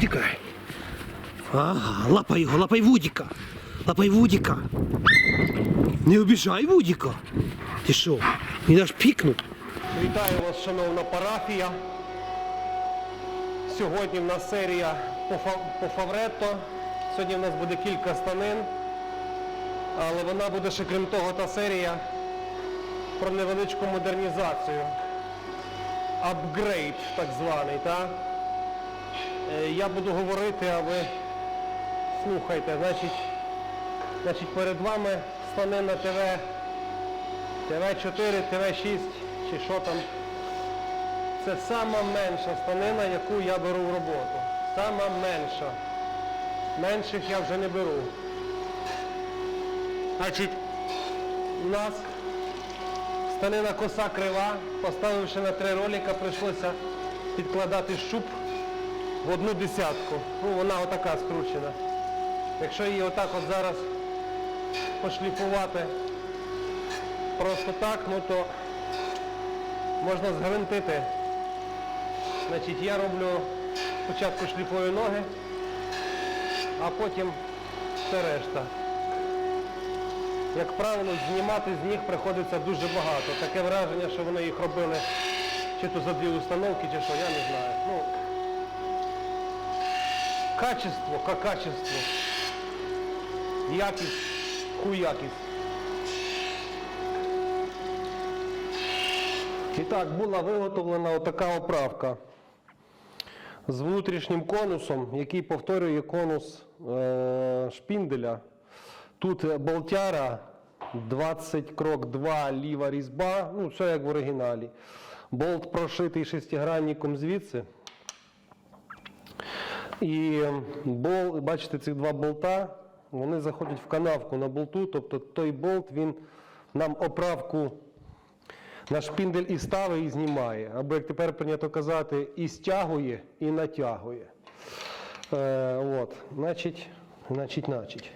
Тікай. Ага, лапай його, лапай Вудіка. Лапай Вудіка. Не обіжай Вудіка. Ти що? Він аж пікнув. Вітаю вас, шановна парафія. Сьогодні в нас серія по, фа- по фавретто. Сьогодні в нас буде кілька станин. Але вона буде ще крім того та серія про невеличку модернізацію. Апгрейд так званий, так? Е, Я буду говорити, а ви слухайте. Значить, значить перед вами станина ТВ ТВ-4, ТВ-6 чи що там. Це сама менша станина, яку я беру в роботу. Сама менша. Менших я вже не беру. Значить, у нас станина коса крива, поставивши на три ролика, прийшлося підкладати щуп в одну десятку. Ну, вона отака скручена. Якщо її отак от зараз пошліфувати просто так, ну то можна згвинтити. Значить, я роблю спочатку шліфую ноги, а потім все решта. Як правило, знімати з них приходиться дуже багато. Таке враження, що вони їх робили чи то за дві установки, чи що, я не знаю. Ну, качество, как качество. Якість, хуй якість. І так, була виготовлена отака оправка з внутрішнім конусом, який повторює конус е, шпінделя. Тут болтяра 20 крок 2 ліва різьба, ну все як в оригіналі. Болт прошитий шестигранником звідси. І бол, бачите, ці два болта, вони заходять в канавку на болту, тобто той болт він нам оправку на шпіндель і ставить, і знімає. Або, як тепер прийнято казати, і стягує, і натягує. Е, от, значить, значить, значить.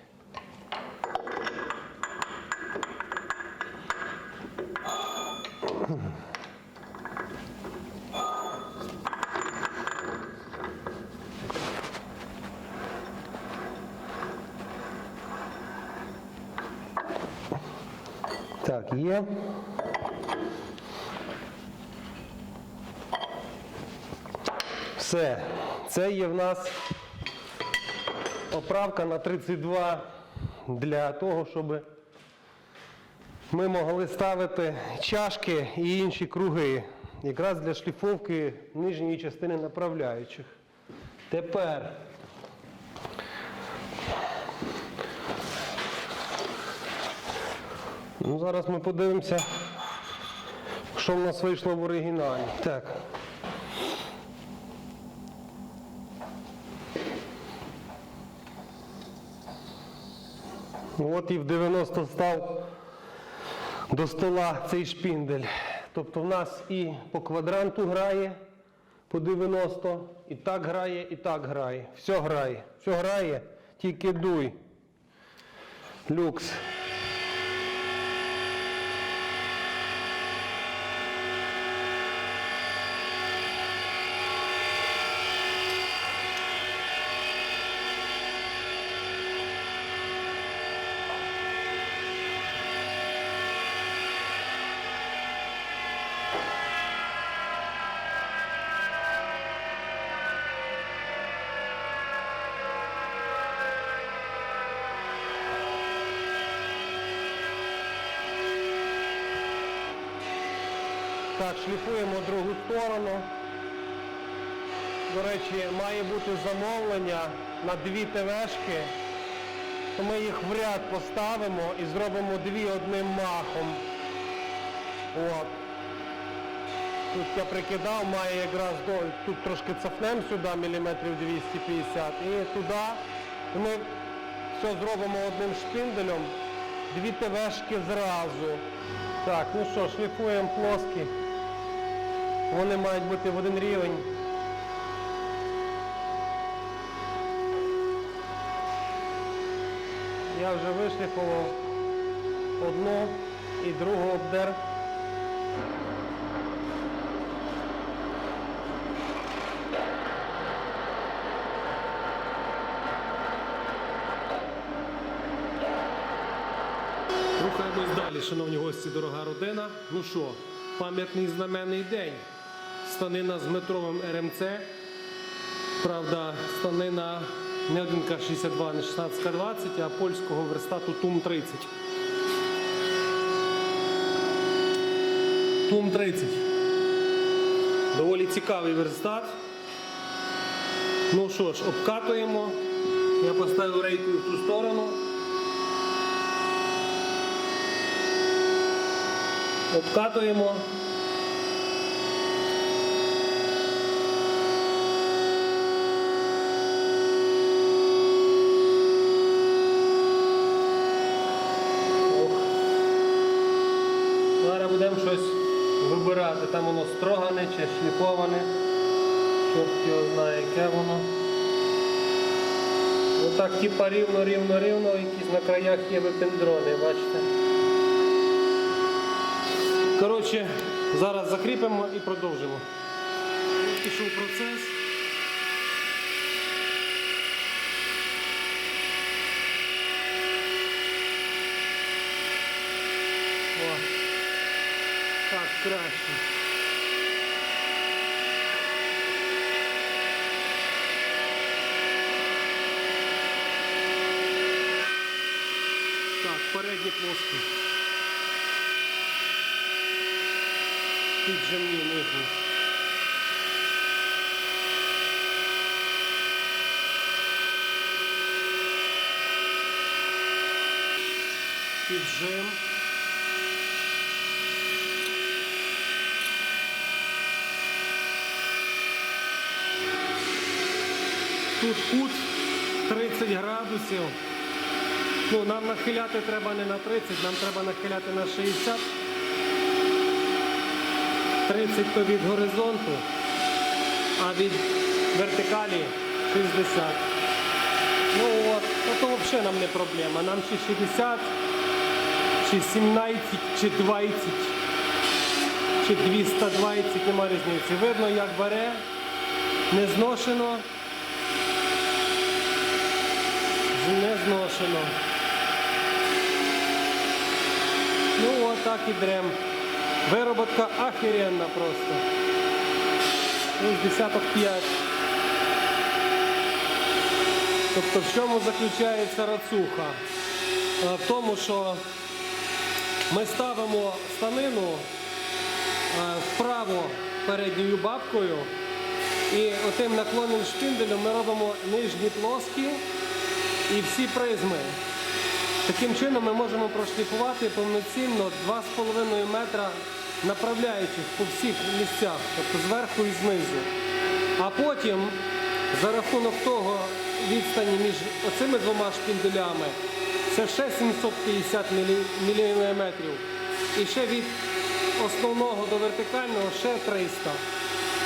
Так, є. Все. Це є в нас оправка на 32 для того, щоб ми могли ставити чашки і інші круги. Якраз для шліфовки нижньої частини направляючих. Тепер ну, зараз ми подивимося, що в нас вийшло в оригіналі. Так. От і в 90 став до стола цей шпіндель. Тобто в нас і по квадранту грає по 90, і так грає, і так грає. Все грає. Все грає, тільки дуй. Люкс. Шліфуємо другу сторону. До речі, має бути замовлення на дві ТВшки. То ми їх в ряд поставимо і зробимо дві одним махом. От. Тут я прикидав, має якраз до... Тут трошки цапнемо сюди, міліметрів 250, і туди. Ми все зробимо одним шпинделем. Дві ТВшки зразу. Так, ну що, шліфуємо плоскі. Вони мають бути в один рівень. Я вже вишліфував одну і другу обдер. Рухаємось далі, шановні гості, дорога родина. Ну що, пам'ятний знаменний день. Станина з метровим РМЦ. Правда, станина не 1К62, не 16К20, а польського верстату ТУМ-30. ТУМ-30. Доволі цікавий верстат. Ну що ж, обкатуємо. Я поставив рейкою в ту сторону. Обкатуємо. Ох. Зараз будемо щось вибирати. Там воно строгане чи шліфоване. Чорт його знає, яке воно. Отак типа рівно, рівно, рівно, якісь на краях є випендрони, бачите. Коротше, зараз закріпимо і продовжимо. Пішов процес. О, так, краще. Так, передній плоский. Піджимні нижні. Піджим. Тут кут 30 градусів. Ну, нам нахиляти треба не на 30, нам треба нахиляти на 60. 30 то від горизонту, а від вертикалі 60. Ну от, то взагалі нам не проблема. Нам чи 60, чи 17, чи 20, чи 220, нема різниці. Видно, як бере, не зношено. Не зношено. Ну от так і дрем. Вироботка охеренна просто. З десяток 5. Тобто в чому заключається рацуха? Е, В тому, що ми ставимо станину е, вправо передньою бабкою і отим наклонним шпинделем ми робимо нижні плоскі і всі призми. Таким чином ми можемо прошліфувати повноцінно 2,5 метра направляючих по всіх місцях, тобто зверху і знизу. А потім, за рахунок того відстані між оцими двома шпінделями, це ще 750 мм. І ще від основного до вертикального ще 300.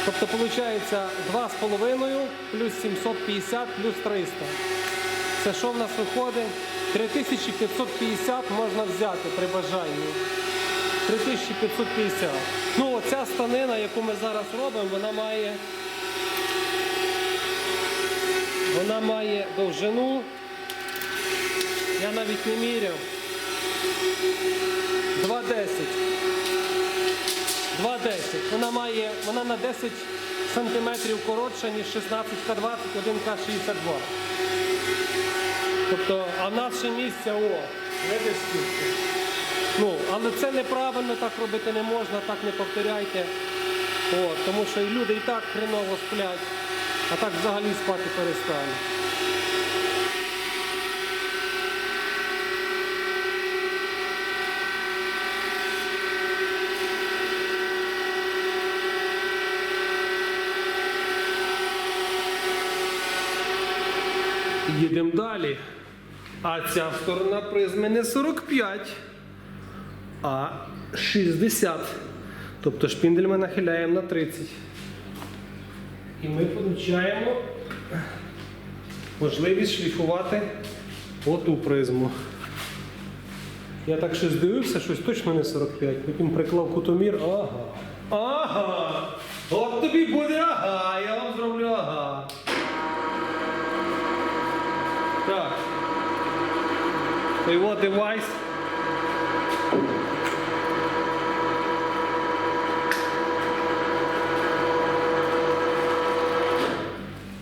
Тобто виходить 2,5 плюс 750 плюс 300. Це що в нас виходить? 3550 можна взяти при бажанні. 3550. Ну, оця станина, яку ми зараз робимо, вона має. Вона має довжину. Я навіть не міряв. 2,10. 2,10. Вона має, вона на 10 сантиметрів коротша, ніж 16К20, 1К62. Тобто, а в нас ще місця, о, видиш скільки. Ну, але це неправильно, так робити не можна, так не повторяйте. О, тому що і люди і так хреново сплять, а так взагалі спати перестануть. Їдемо далі. А ця сторона призми не 45, а 60. Тобто шпіндель ми нахиляємо на 30. І ми отримуємо можливість шліфувати оту призму. Я так щось дивився, щось точно не 45. Потім приклав кутомір. Ага. Ага. От тобі буде ага, я вам зроблю ага. Так. От девайс.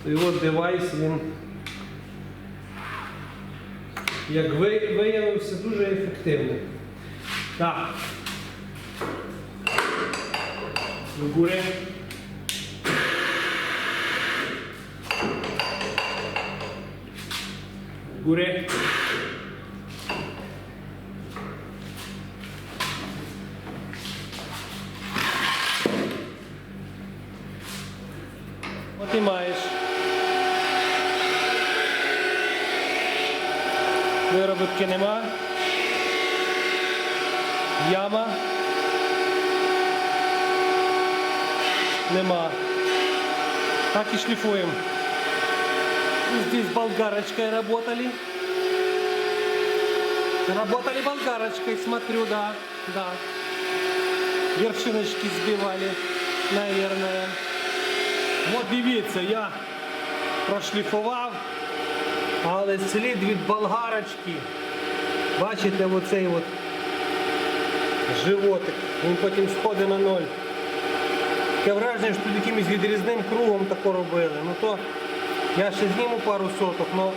От девайс він, як виявився, дуже ефективним. Так. До góry. Do Виробітки нема. Яма. Нема. Так и шлифуем. Здесь болгарочкой работали. Работали болгарочкой, смотрю, да, да. Вершиночки сбивали, наверное. От дивіться, я прошліфував, але слід від болгарочки. Бачите, оцей от животик. Він потім сходить на ноль. Таке враження, що тут якимось відрізним кругом тако робили. Ну то я ще зніму пару соток, но,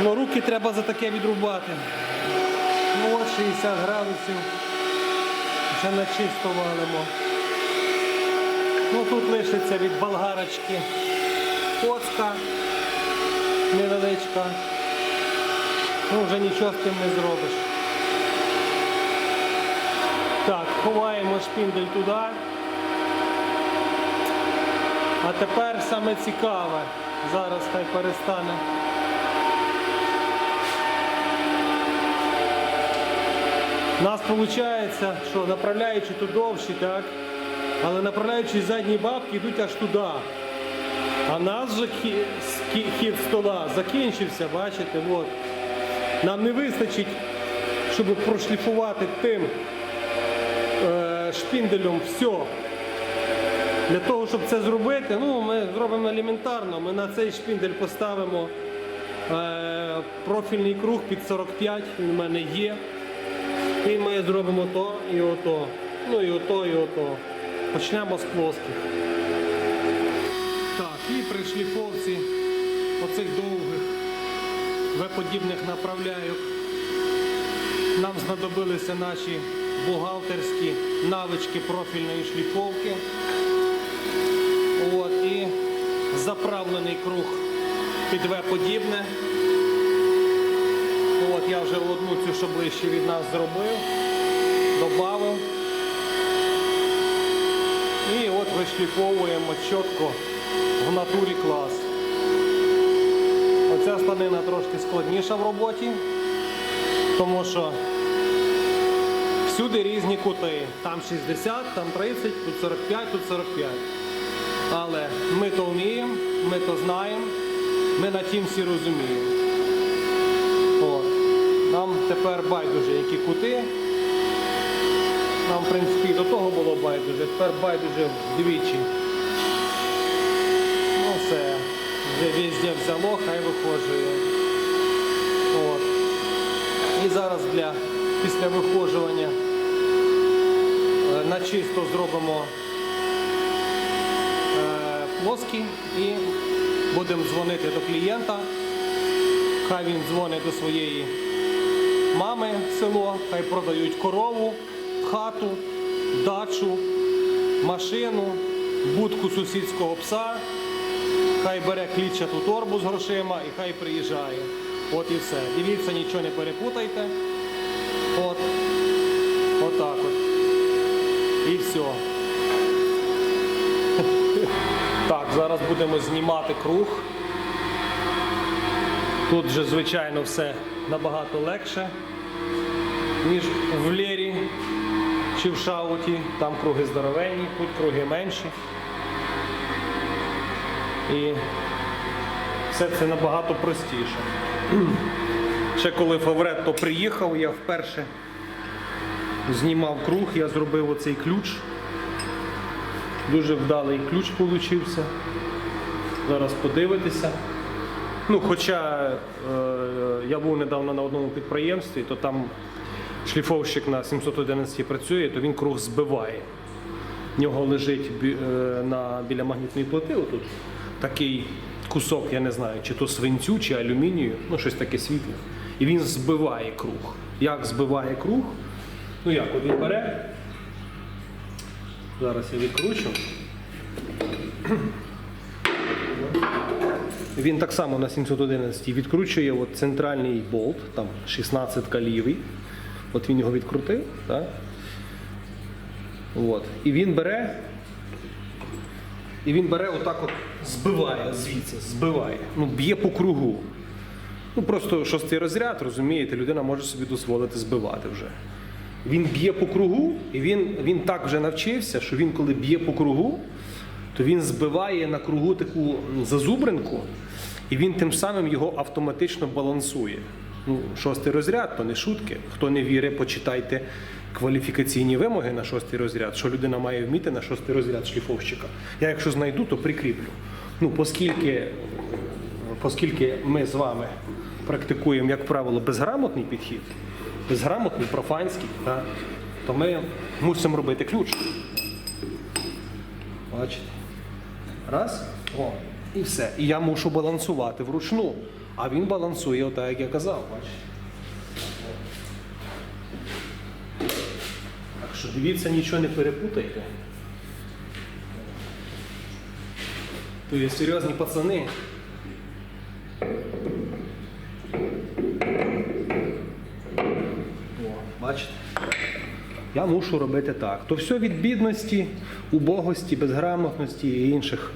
но руки треба за таке відрубати. Ну от 60 градусів. Вже на чисто валимо. Ну тут лишиться від болгарочки коцка невеличка. Ну вже нічого з тим не зробиш. Так, ховаємо шпіндель туди. А тепер саме цікаве. Зараз хай перестане. У нас виходить, що направляючи тут довші, так? Але направляючи задні бабки йдуть аж туди. А нас же хід стола закінчився, бачите, от. Нам не вистачить, щоб прошліфувати тим е, шпінделем все. Для того, щоб це зробити, ну, ми зробимо елементарно. Ми на цей шпіндель поставимо е, профільний круг під 45, він в мене є. І ми зробимо то і ото. Ну і ото, і ото. Почнемо з плоских. Так, і при шліфовці оцих довгих В-подібних направляюк нам знадобилися наші бухгалтерські навички профільної шліфовки. От, і заправлений круг під В-подібне. От я вже одну цю, що ближче від нас зробив, додав. І от вишліфовуємо чітко в натурі клас. Оця станина трошки складніша в роботі, тому що всюди різні кути. Там 60, там 30, тут 45, тут 45. Але ми то вміємо, ми то знаємо, ми на тім всі розуміємо. От. Нам тепер байдуже, які кути. Нам, в принципі, до того було байдуже, тепер байдуже вдвічі. Ну все, вже везде взяло, вихожує. От. І зараз для після вихожування е, на чисто зробимо е, плоскі і будемо дзвонити до клієнта. Хай він дзвонить до своєї мами в село, хай продають корову, хату, дачу, машину, будку сусідського пса, хай бере клітчату торбу з грошима і хай приїжджає. От і все. Дивіться, нічого не перепутайте. От. Отак от. І все. Так, зараз будемо знімати круг. Тут же, звичайно, все набагато легше, ніж в лєрі чи в шауті. Там круги здоровенні, тут круги менші. І все це набагато простіше. Ще коли Фавретто приїхав, я вперше знімав круг, я зробив оцей ключ. Дуже вдалий ключ получився. Зараз подивитися. Ну, хоча е, я був недавно на одному підприємстві, то там шліфовщик на 711 працює, то він круг збиває. В нього лежить бі- е, на, біля магнітної плити отут такий кусок, я не знаю, чи то свинцю, чи алюмінію, ну щось таке світле. І він збиває круг. Як збиває круг? Ну як, от він бере. Зараз я відкручу. Він так само на 711 відкручує от центральний болт, там 16 калівий. От він його відкрутив. Так? От. І він бере. І він бере отак от збиває звідси, збиває. Ну, б'є по кругу. Ну просто шостий розряд, розумієте, людина може собі дозволити збивати вже. Він б'є по кругу, і він, він так вже навчився, що він, коли б'є по кругу, то він збиває на кругу таку зазубринку, і він тим самим його автоматично балансує. Ну, шостий розряд, то не шутки. Хто не вірить, почитайте кваліфікаційні вимоги на шостий розряд, що людина має вміти на шостий розряд шліфовщика. Я якщо знайду, то прикріплю. Ну, оскільки, оскільки ми з вами практикуємо, як правило, безграмотний підхід, безграмотний, профанський, так, то ми мусимо робити ключ. Бачите? Раз, о, і все. І я мушу балансувати вручну. А він балансує отак, як я казав, бачите. Так що дивіться, нічого не перепутайте. То є серйозні пацани. О, бачите? Я мушу робити так. То все від бідності, убогості, безграмотності і інших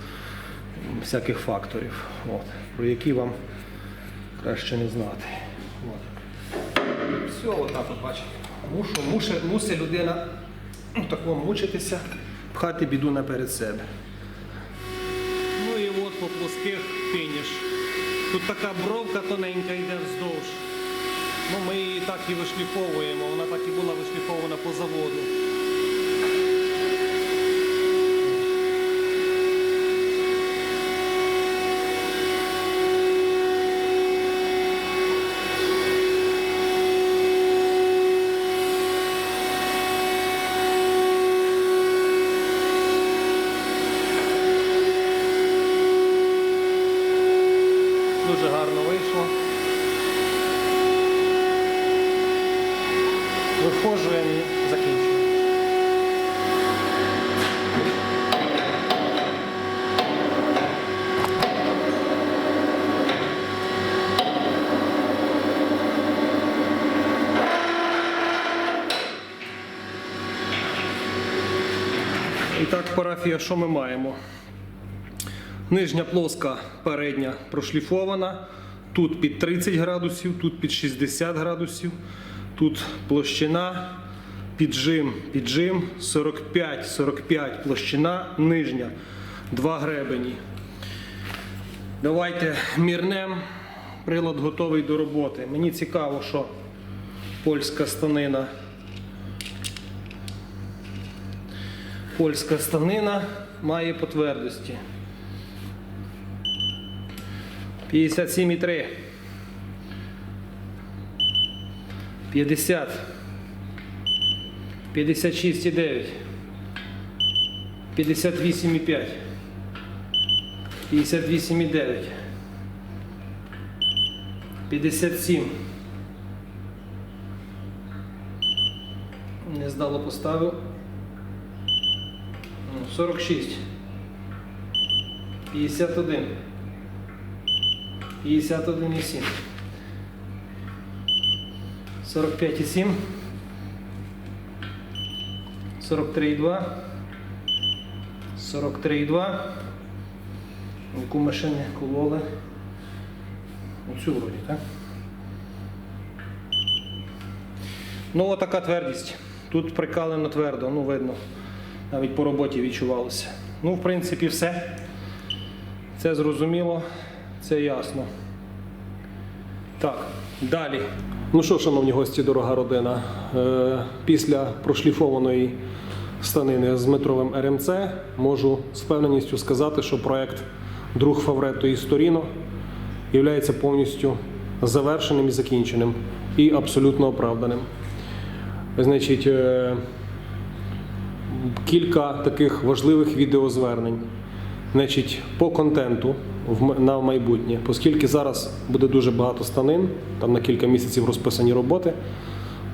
всяких факторів, от, про які вам краще не знати. От. Все, отак от бачите. Мушу, муше, мусить людина ну, такому мучитися, пхати біду наперед себе. По плоских фініш. Тут така бровка тоненька йде вздовж. Ну, ми її так і вишліфовуємо, вона так і була вишліфована по заводу. Дуже гарно вийшло. Виходжуємо і закінчуємо. І так, парафія, що ми маємо? Нижня плоска передня прошліфована. Тут під 30 градусів, тут під 60 градусів, тут площина, піджим, піджим, 45-45 площина, нижня, два гребені. Давайте мірнем. Прилад готовий до роботи. Мені цікаво, що польська станина. Польська станина має по твердості. 57,3. 50. 56,9. 58,5. 58,9. 57. Не здало поставив. Ну, 46. 51. 51,7. 45,7. 43,2. 43,2. Яку машини кололи? Оцю вроді, так? Ну, отака твердість. Тут прикалено твердо, ну видно. Навіть по роботі відчувалося. Ну, в принципі, все. Це зрозуміло. Це ясно. Так, далі. Ну що, шановні гості, дорога родина, е, після прошліфованої станини з метровим РМЦ можу з впевненістю сказати, що проект Друг Фавретто і Сторіно є повністю завершеним і закінченим і абсолютно оправданим. Значить, е, кілька таких важливих відеозвернень. Значить, по контенту на майбутнє, оскільки зараз буде дуже багато станин, там на кілька місяців розписані роботи,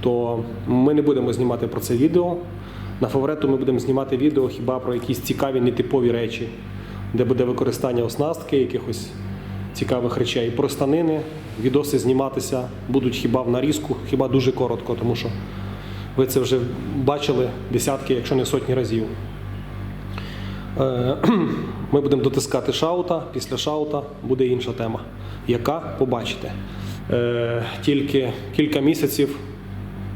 то ми не будемо знімати про це відео. На фавориту ми будемо знімати відео хіба про якісь цікаві нетипові речі, де буде використання оснастки, якихось цікавих речей. Про станини відоси зніматися будуть хіба в нарізку, хіба дуже коротко, тому що ви це вже бачили десятки, якщо не сотні разів. Е, Ми будемо дотискати шаута. Після шаута буде інша тема. Яка побачите. Е, Тільки кілька місяців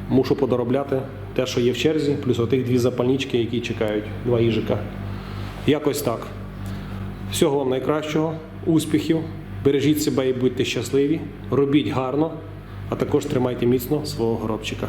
мушу подоробляти те, що є в черзі, плюс отих дві запальнички, які чекають, два їжика. Якось так. Всього вам найкращого, успіхів, бережіть себе і будьте щасливі, робіть гарно, а також тримайте міцно свого горобчика.